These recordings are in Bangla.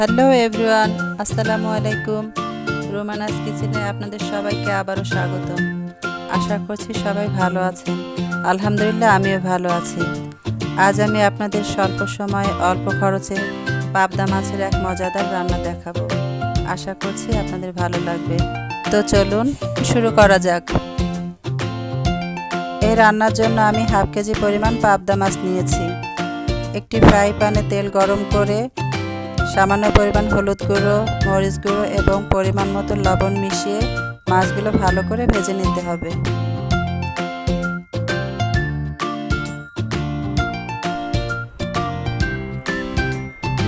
হ্যালো এভরিওয়ান, আসসালামু আলাইকুম। রোমানাস কিচেনে আপনাদের সবাইকে আবারও স্বাগত। আশা করছি সবাই ভালো আছেন। আলহামদুলিল্লাহ, আমিও ভালো আছি। আজ আমি আপনাদের স্বল্প সময়ে, অল্প খরচে পাবদা মাছের এক মজাদার রান্না দেখাবো। আশা করছি আপনাদের ভালো লাগবে। তো চলুন, শুরু করা যাক। এই রান্নার জন্য আমি হাফ কেজি পরিমাণ পাবদা মাছ নিয়েছি। একটি ফ্রাই প্যানে তেল গরম করে সামান্য পরিমাণ হলুদ গুঁড়ো, মরিচ গুঁড়ো এবং পরিমাণ মতো লবণ মিশিয়ে মাছগুলো ভালো করে ভেজে নিতে হবে।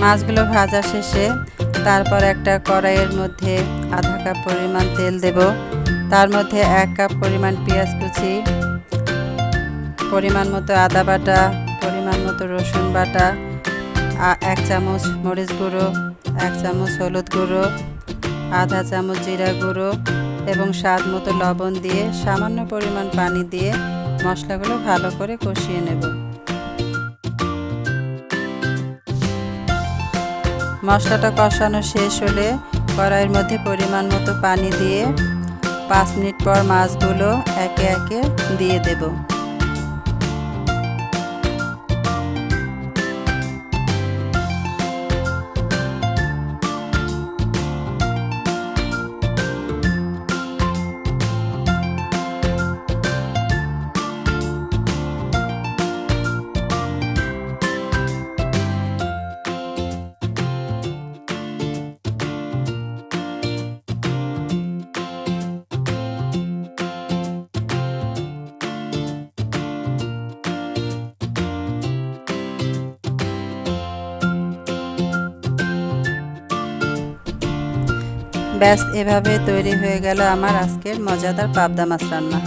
মাছগুলো ভাজা শেষে তারপর একটা কড়াইয়ের মধ্যে আধা কাপ পরিমাণ তেল দেব। তার মধ্যে এক কাপ পরিমাণ পেঁয়াজ কুচি, পরিমাণ মতো আদা বাটা, পরিমাণ মতো রসুন বাটা এক চামচ মরিচ গুঁড়ো, এক চামচ হলুদ গুঁড়ো, আধা চামচ জিরা গুঁড়ো এবং স্বাদ মতো লবণ দিয়ে সামান্য পরিমাণ পানি দিয়ে মশলাগুলো ভালো করে কষিয়ে নেব। মশলাটা কষানো শেষ হলে কড়াইয়ের মধ্যে পরিমাণ মতো পানি দিয়ে পাঁচ মিনিট পর মাছগুলো একে একে দিয়ে দেবো। ব্যাস এভাবে তৈরি হয়ে গেল আমার আজকের মজাদার পাবদা মাছ রান্না।